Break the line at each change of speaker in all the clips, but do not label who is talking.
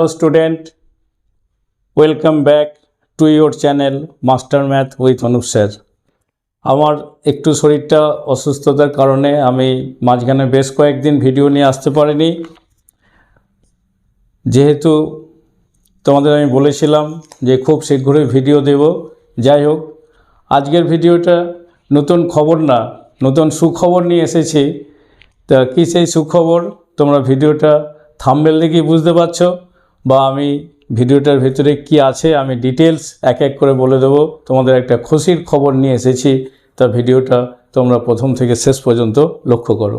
Hello student, welcome back to your channel Master Math with Anup sir. আমার একটু শরীরটা অসুস্থতার কারণে আমি মাঝখানে বেশ কয়েকদিন ভিডিও নিয়ে আসতে পারিনি। যেহেতু তোমাদের আমি বলেছিলাম যে খুব শীঘ্রই ভিডিও দেব। যাই হোক আজকের ভিডিওটা নতুন খবর না নতুন সুখবর নিয়ে এসেছি। তা কী সেই সুখবর? তোমরা ভিডিওটা থাম্বেল দেখেই বুঝতে পারছ। বা আমি ভিডিওটার ভিতরে কি আছে আমি ডিটেলস এক এক করে বলে দেবো। তোমাদের একটা খুশির খবর নিয়ে এসেছি। তা ভিডিওটা তোমরা প্রথম থেকে শেষ পর্যন্ত লক্ষ্য করো।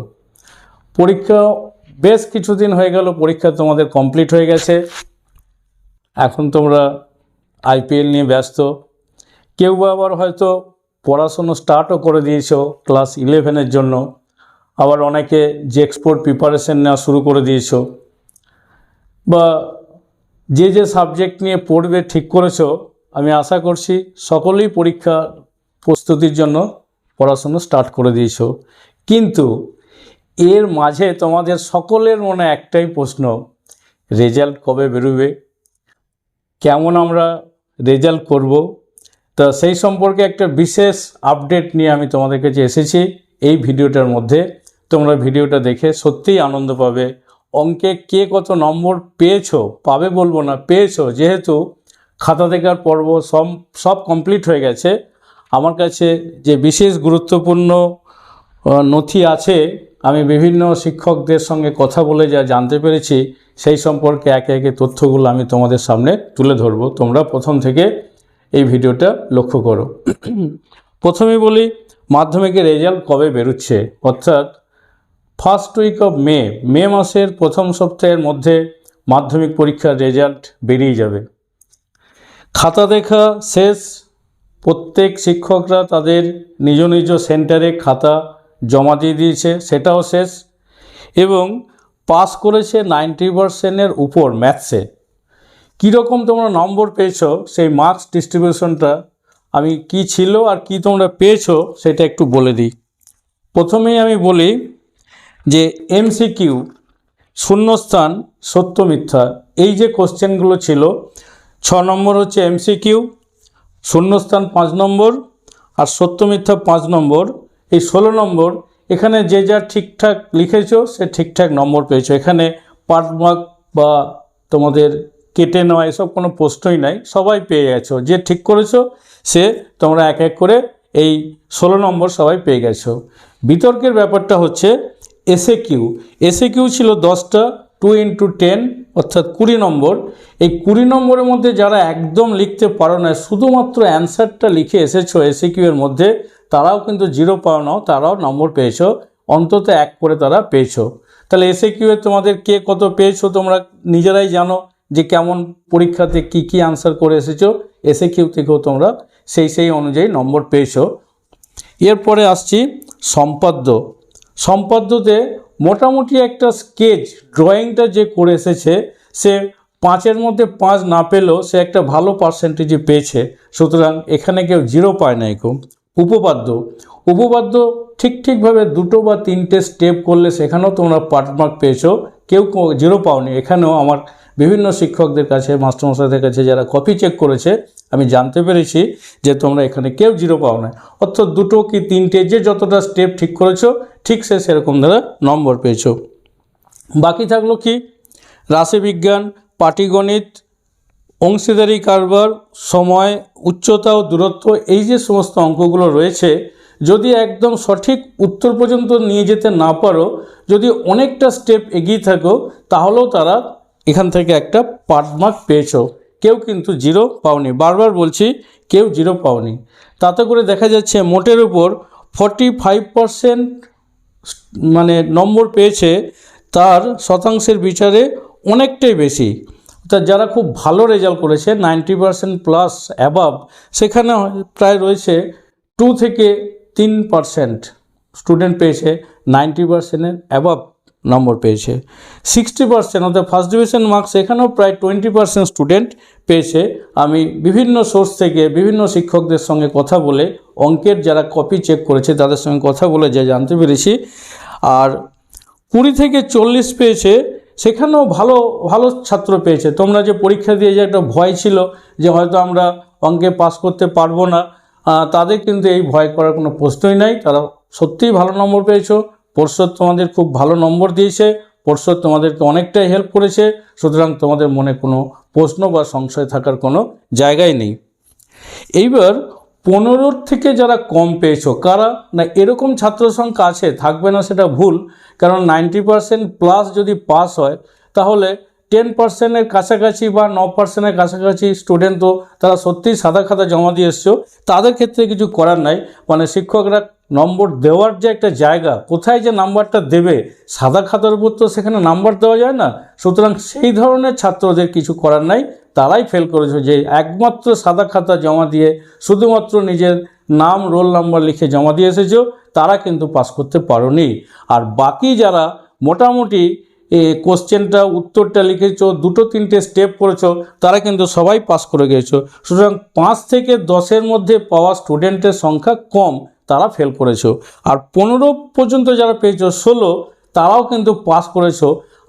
পরীক্ষা বেশ কিছুদিন হয়ে গেল, পরীক্ষা তোমাদের কমপ্লিট হয়ে গেছে। এখন তোমরা আইপিএল নিয়ে ব্যস্ত। কেউ আবার হয়তো পড়াশুনো স্টার্টও করে দিয়েছ ক্লাস ইলেভেনের জন্য। আবার অনেকে যে এক্সপোর্ট প্রিপারেশন নেওয়া শুরু করে দিয়েছ। বা যে যে সাবজেক্ট নিয়ে পড়বে ঠিক করেছ, আমি আশা করছি সকলেই পরীক্ষা প্রস্তুতির জন্য পড়াশুনো স্টার্ট করে দিয়েছ। কিন্তু এর মাঝে তোমাদের সকলের মনে একটাই প্রশ্ন রেজাল্ট কবে বেরোবে? কেমন আমরা রেজাল্ট করব? তা সেই সম্পর্কে একটা বিশেষ আপডেট নিয়ে আমি তোমাদের কাছে এসেছি। এই ভিডিওটার মধ্যে তোমরা ভিডিওটা দেখে সত্যিই আনন্দ পাবে। অঙ্কে কে কত নম্বর পেয়েছ? পাবে বলব না, পেয়েছ। যেহেতু খাতা দেখার পর্ব সব সব কমপ্লিট হয়ে গেছে, আমার কাছে যে বিশেষ গুরুত্বপূর্ণ নথি আছে, আমি বিভিন্ন শিক্ষকদের সঙ্গে কথা বলে যা জানতে পেরেছি, সেই সম্পর্কে একে একে তথ্যগুলো আমি তোমাদের সামনে তুলে ধরবো। তোমরা প্রথম থেকে এই ভিডিওটা লক্ষ্য করো। প্রথমে বলি, মাধ্যমিকের রেজাল্ট কবে বেরোচ্ছে? অর্থাৎ first week of May May মাসের প্রথম সপ্তাহের মধ্যে মাধ্যমিক পরীক্ষার রেজাল্ট বেরিয়ে যাবে। খাতা দেখা শেষ। প্রত্যেক শিক্ষকরা তাদের নিজ নিজ সেন্টারে খাতা জমা দিয়ে দিয়েছে, সেটাও শেষ। এবং পাস করেছে নাইনটি পার্সেন্টের উপর ম্যাথসে। কীরকম তোমরা নম্বর পেয়েছ, সেই মার্কস ডিস্ট্রিবিউশনটা, আমি কি ছিল আর কি তোমরা পেয়েছ, সেটা একটু বলে দিই। প্রথমেই আমি বলি যে এমসিকিউ শূন্যস্থান সত্য মিথ্যা এই যে কোশ্চেনগুলো ছিল, ছ নম্বর হচ্ছে এমসিকিউ শূন্যস্থান পাঁচ নম্বর আর সত্য মিথ্যা পাঁচ নম্বর। এই ষোলো নম্বর, এখানে যে যা ঠিকঠাক লিখেছ, সে ঠিকঠাক নম্বর পেয়েছ। এখানে পার্ট মার্ক বা তোমাদের কেটে নেওয়া, এসব কোনো প্রশ্নই নাই, সবাই পেয়ে গেছো। যে ঠিক করেছ, সে তোমরা এক এক করে এই ষোলো নম্বর সবাই পেয়ে গেছো। বিতর্কের ব্যাপারটা হচ্ছে এসএ কিউ এসএ কিউ ছিল দশটা টু ইন্টু টেন অর্থাৎ কুড়ি নম্বর। এই কুড়ি নম্বরের মধ্যে যারা একদম লিখতে পারো না, শুধুমাত্র অ্যান্সারটা লিখে এসেছ এসএ কিউ এর মধ্যে, তারাও কিন্তু জিরো পাও নাও তারাও নম্বর পেয়েছ, অন্তত এক করে তারা পেয়েছ। তাহলে এসএ কিউ এর তোমাদের কে কত পেয়েছ তোমরা নিজেরাই জানো যে কেমন পরীক্ষাতে কি কি আনসার করে এসেছ এসএ কিউ থেকেও তোমরা সেই সেই অনুযায়ী নম্বর পেয়েছ। এরপরে আসছি সম্পাদ্য। সম্পাদ্যতে মোটামুটি একটা স্কেচ, ড্রয়িংটা যে করে এসেছে, সে পাঁচের মধ্যে পাঁচ না পেলেও সে একটা ভালো পার্সেন্টেজে পেয়েছে। সুতরাং এখানে কেউ জিরো পায় না কেউ উপপাদ্য উপপাদ্য ঠিক ঠিকভাবে দুটো বা তিনটে স্টেপ করলে সেখানেও তোমরা পার্ট মার্ক পেয়েছ। কেউ জিরো পাওনি। এখানেও আমার বিভিন্ন শিক্ষকদের কাছে, মাস্টারমশাইদের কাছে যারা কপি চেক করেছে আমি জানতে পেরেছি যে তোমরা এখানে কেউ জিরো পাও না। অর্থাৎ দুটো কি তিনটে যে যতটা স্টেপ ঠিক করেছ, ঠিক সে সেরকম ধরে নম্বর পেয়েছ। বাকি থাকল কি? রাশিবিজ্ঞান, পাটিগণিত, অংশীদারি কারবার, সময়, উচ্চতা ও দূরত্ব, এই যে সমস্ত অঙ্কগুলো রয়েছে, যদি একদম সঠিক উত্তর পর্যন্ত নিয়ে যেতে না পারো, যদি অনেকটা স্টেপ এগিয়ে থাকো, তাহলেও তারা এখান থেকে একটা পার্ট মার্ক পেয়েছ। কেউ কিন্তু জিরো পাওনি। বারবার বলছি, কেউ জিরো পাওনি। তাতে করে দেখা যাচ্ছে মোটের উপর ফর্টি ফাইভ মানে নম্বর পেয়েছে তার শতাংশের বিচারে অনেকটাই বেশি। অর্থাৎ যারা খুব ভালো রেজাল্ট করেছে নাইনটি পারসেন্ট প্লাস অ্যাবাভ সেখানে প্রায় রয়েছে টু থেকে তিন পারসেন্ট স্টুডেন্ট পেয়েছে নাইনটি পারসেন্টের অ্যাবাভ নম্বর পেয়েছে। সিক্সটি পার্সেন্ট অর্থাৎ ফার্স্ট ডিভিশন মার্কস এখানেও প্রায় টোয়েন্টি পার্সেন্ট স্টুডেন্ট পেয়েছে। আমি বিভিন্ন সোর্স থেকে বিভিন্ন শিক্ষকদের সঙ্গে কথা বলে, অঙ্কের যারা কপি চেক করেছে তাদের সঙ্গে কথা বলে যা জানতে পেরেছি। আর কুড়ি থেকে চল্লিশ পেয়েছে, সেখানেও ভালো ভালো ছাত্র পেয়েছে। তোমরা যে পরীক্ষা দিয়ে যে একটা ভয় ছিল যে হয়তো আমরা অঙ্কে পাস করতে পারব না তাদের কিন্তু এই ভয় করার কোনো প্রশ্নই নাই। তারা সত্যিই ভালো নম্বর পেয়েছ। পর্ষদ তোমাদের খুব ভালো নম্বর দিয়েছে পর্ষদ তোমাদেরকে অনেকটাই হেল্প করেছে, সুতরাং তোমাদের মনে কোনো প্রশ্ন বা সংশয় থাকার কোনো জায়গাই নেই। এইবার পনেরোর থেকে যারা কম পেয়েছ, কারা না এরকম ছাত্র সংখ্যা আছে, থাকবে না সেটা ভুল, কারণ নাইনটি পার্সেন্ট প্লাস যদি পাস হয়, তাহলে টেন পার্সেন্টের কাছাকাছি বা ন পার্সেন্টের কাছাকাছি স্টুডেন্ট তো তারা সত্যিই সাদা খাতা জমা দিয়ে এসছো। তাদের ক্ষেত্রে কিছু করার নাই। মানে শিক্ষকরা নম্বর দেওয়ার যে একটা জায়গা, কোথায় যে নাম্বারটা দেবে, সাদা খাতার উপর তো সেখানে নাম্বার দেওয়া যায় না। সুতরাং সেই ধরনের ছাত্রদের কিছু করার নাই। তারাই ফেল করেছে যে একমাত্র সাদা খাতা জমা দিয়ে শুধুমাত্র নিজের নাম রোল নাম্বার লিখে জমা দিয়ে এসেছ। তারা কিন্তু পাস করতে পারোনি। আর বাকি যারা মোটামুটি কোশ্চেনটা উত্তরটা লিখেছো, দুটো তিনটে স্টেপ করেছ, তারা কিন্তু সবাই পাস করে গিয়েছো। সুতরাং পাঁচ থেকে দশের মধ্যে পাওয়া স্টুডেন্টের সংখ্যা কম, তারা ফেল করেছ। আর পনেরো পর্যন্ত যারা পেয়েছ, ষোলো, তারাও কিন্তু পাস করেছ।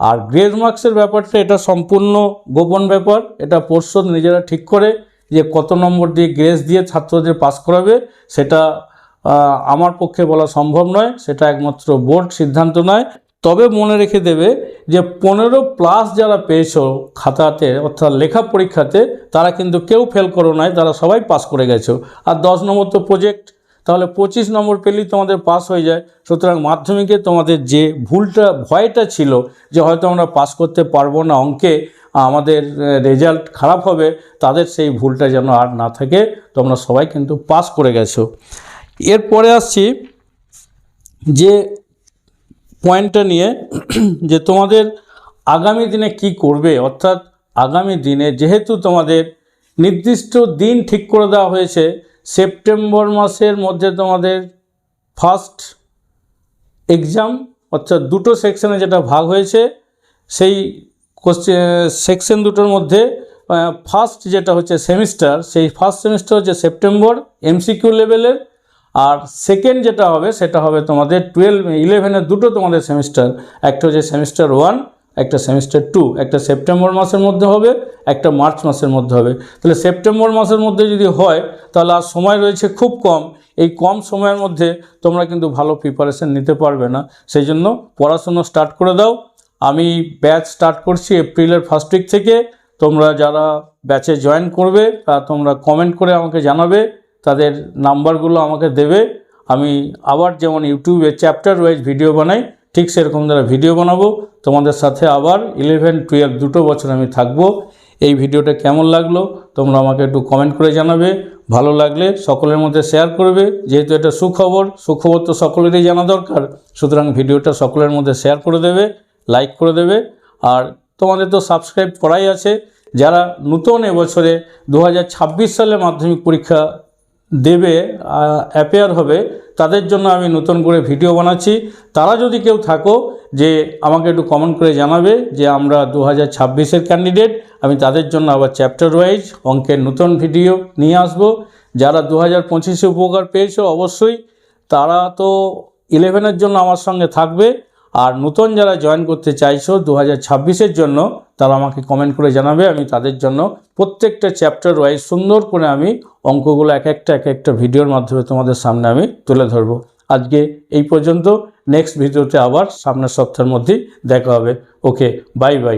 আর গ্রেড মার্কসের ব্যাপারটা, এটা সম্পূর্ণ গোপন ব্যাপার, এটা পর্ষদ নিজেরা ঠিক করে যে কত নম্বর দিয়ে গ্রেস দিয়ে ছাত্রদের পাস করাবে, সেটা আমার পক্ষে বলা সম্ভব নয়, সেটা একমাত্র বোর্ড সিদ্ধান্ত নয়। তবে মনে রেখে দেবে যে পনেরো প্লাস যারা পেয়েছ খাতাতে, অর্থাৎ লেখা পরীক্ষাতে, তারা কিন্তু কেউ ফেল করো নাই, তারা সবাই পাস করে গেছো। আর দশ নম্বর তো প্রজেক্ট তাহলে পঁচিশ নম্বর পেলেই তোমাদের পাস হয়ে যায়। সুতরাং মাধ্যমিকে তোমাদের যে ভুলটা, ভয়টা ছিল যে হয়তো আমরা পাস করতে পারব না অঙ্কে, আমাদের রেজাল্ট খারাপ হবে, তাদের সেই ভুলটা যেন আর না থাকে, তোমরা সবাই কিন্তু পাস করে গেছো। এরপরে আসছি যে পয়েন্টটা নিয়ে, যে তোমাদের আগামী দিনে কি করবে, অর্থাৎ আগামী দিনে যেহেতু তোমাদের নির্দিষ্ট দিন ঠিক করে দেওয়া হয়েছে, সেপ্টেম্বর মাসের মধ্যে তোমাদের ফার্স্ট এক্সাম অর্থাৎ দুটো সেকশনে যেটা ভাগ হয়েছে, সেই সেকশন দুটোর মধ্যে ফার্স্ট যেটা হচ্ছে সেমিস্টার সেই ফার্স্ট সেমিস্টার হচ্ছে সেপ্টেম্বর এমসিকিউ লেভেলের আর সেকেন্ড যেটা হবে, সেটা হবে তোমাদের টুয়েলভ ইলেভেনের দুটো তোমাদের সেমিস্টার একটা হচ্ছে সেমিস্টার ওয়ান একটা সেমিস্টার টু একটা সেপ্টেম্বর মাসের মধ্যে হবে, একটা মার্চ মাসের মধ্যে হবে। তাহলে সেপ্টেম্বর মাসের মধ্যে যদি হয়, তাহলে আর সময় রয়েছে খুব কম। এই কম সময়ের মধ্যে তোমরা কিন্তু ভালো প্রিপারেশন নিতে পারবে না। সেই জন্য পড়াশুনো স্টার্ট করে দাও। আমি ব্যাচ স্টার্ট করছি এপ্রিলের ফার্স্ট উইক থেকে। তোমরা যারা ব্যাচে জয়েন করবে তা তোমরা কমেন্ট করে আমাকে জানাবে। তাদের নাম্বারগুলো আমাকে দেবে। আমি আবার যেমন ইউটিউবে চ্যাপ্টার ওয়াইজ ভিডিও বানাই, ঠিক সেরকম দ্বারা ভিডিও বানাবো। তোমাদের সাথে আবার ইলেভেন টুয়েলভ দুটো বছর আমি থাকব। এই ভিডিওটা কেমন লাগল তোমরা আমাকে একটু কমেন্ট করে জানাবে। ভালো লাগলে সকলের মধ্যে শেয়ার করবে। যেহেতু এটা সুখবর সুখবর তো সকলেরই জানা দরকার, সুতরাং ভিডিওটা সকলের মধ্যে শেয়ার করে দেবে লাইক করে দেবে। আর তোমাদের তো সাবস্ক্রাইব করাই আছে। যারা নূতন এবছরে দু হাজার ছাব্বিশ সালে মাধ্যমিক পরীক্ষা দেবে অ্যাপেয়ার হবে, তাদের জন্য আমি নতুন করে ভিডিও বানাচ্ছি। তারা যদি কেউ থাকো যে আমাকে একটু কমেন্ট করে জানাবে যে আমরা দু হাজার ছাব্বিশের ক্যান্ডিডেট আমি তাদের জন্য আবার চ্যাপ্টার ওয়াইজ অঙ্কের নতুন ভিডিও নিয়ে আসব। যারা দু হাজার পঁচিশে উপকার পেয়েছ অবশ্যই, তারা তো ইলেভেনের জন্য আমার সঙ্গে থাকবে। আর নতুন যারা জয়েন করতে চাইছো দু হাজার ছাব্বিশের জন্য তারা আমাকে কমেন্ট করে জানাবে, আমি তাদের জন্য প্রত্যেকটা চ্যাপ্টার ওয়াইজ সুন্দর করে আমি অঙ্কগুলো এক একটা এক একটা ভিডিওর মাধ্যমে তোমাদের সামনে আমি তুলে ধরব। আজকে এই পর্যন্ত নেক্সট ভিডিওতে আবার সামনের সপ্তাহের মধ্যেই দেখা হবে। Okay bye bye